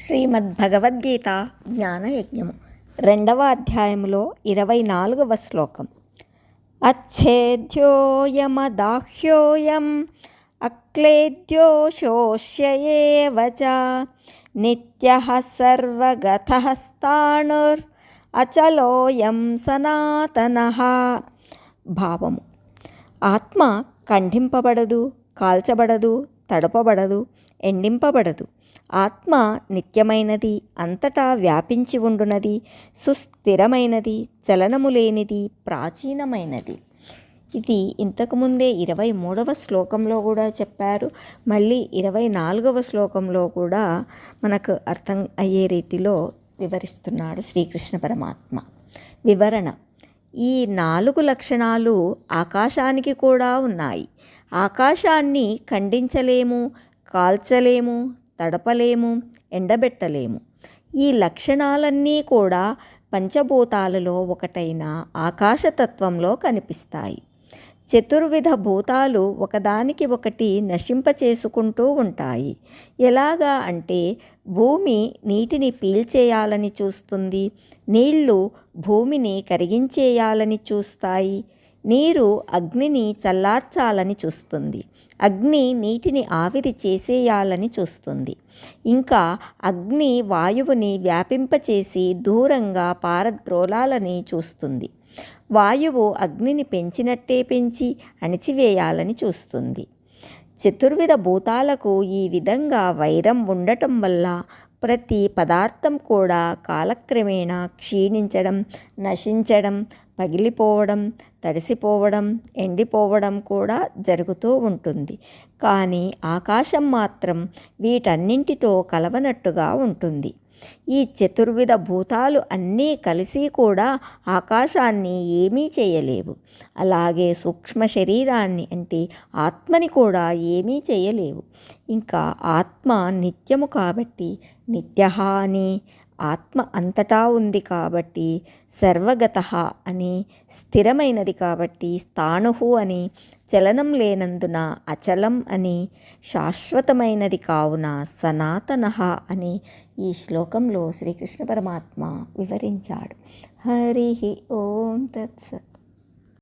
శ్రీమద్భగవద్గీత జ్ఞానయజ్ఞము. రెండవ అధ్యాయములో ఇరవై నాలుగవ శ్లోకం. అచ్ఛేద్యోయమదాహ్యోయం అక్లేద్యో శోష్యయేవ నిత్య సర్వగతస్తాణుర్ అచలోయం సనాతన భావము. ఆత్మ ఖండింపబడదు కాల్చబడదు తడపబడదు ఎండింపబడదు. ఆత్మ నిత్యమైనది అంతటా వ్యాపించి ఉండునది సుస్థిరమైనది చలనము లేనిది ప్రాచీనమైనది. ఇది ఇంతకుముందే ఇరవై మూడవ శ్లోకంలో కూడా చెప్పారు. మళ్ళీ ఇరవై నాలుగవ శ్లోకంలో కూడా మనకు అర్థం అయ్యే రీతిలో వివరిస్తున్నాడు శ్రీకృష్ణ పరమాత్మ. వివరణ ఈ నాలుగు లక్షణాలు ఆకాశానికి కూడా ఉన్నాయి. ఆకాశాన్ని ఖండించలేము కాల్చలేము తడపలేము ఎండబెట్టలేము. ఈ లక్షణాలన్నీ కూడా పంచభూతాలలో ఒకటైన ఆకాశతత్వంలో కనిపిస్తాయి. చతుర్విధ భూతాలు ఒకదానికి ఒకటి నశింపచేసుకుంటూ ఉంటాయి. ఎలాగా అంటే భూమి నీటిని పీల్చేయాలని చూస్తుంది నీళ్ళు భూమిని కరిగించేయాలని చూస్తాయి నీరు అగ్నిని చల్లార్చాలని చూస్తుంది. అగ్ని నీటిని ఆవిరి చేసేయాలని చూస్తుంది. ఇంకా అగ్ని వాయువుని వ్యాపింపచేసి దూరంగా పారద్రోలాలని చూస్తుంది. వాయువు అగ్నిని పెంచినట్టే పెంచి అణిచివేయాలని చూస్తుంది. చతుర్విధ భూతాలకు ఈ విధంగా వైరం ఉండటం వల్ల ప్రతి పదార్థం కూడా కాలక్రమేణా క్షీణించడం నశించడం పగిలిపోవడం తడిసిపోవడం ఎండిపోవడం కూడా జరుగుతూ ఉంటుంది. కానీ ఆకాశం మాత్రం వీటన్నింటితో కలవనట్టుగా ఉంటుంది. ఈ చతుర్విధ భూతాలు అన్నీ కలిసి కూడా ఆకాశాన్ని ఏమీ చేయలేవు. అలాగే సూక్ష్మ శరీరాన్ని అంటే ఆత్మని కూడా ఏమీ చేయలేవు. ఇంకా ఆత్మ నిత్యము కాబట్టి నిత్య అని ఆత్మ అంతటా ఉంది కాబట్టి సర్వగత అని స్థిరమైనది కాబట్టి స్థాణుహు అని చలనం లేనందున అచలం అని శాశ్వతమైనది కావున సనాతన అని ఈ శ్లోకంలో శ్రీకృష్ణ పరమాత్మ వివరించాడు. హరి ఓం తత్సత్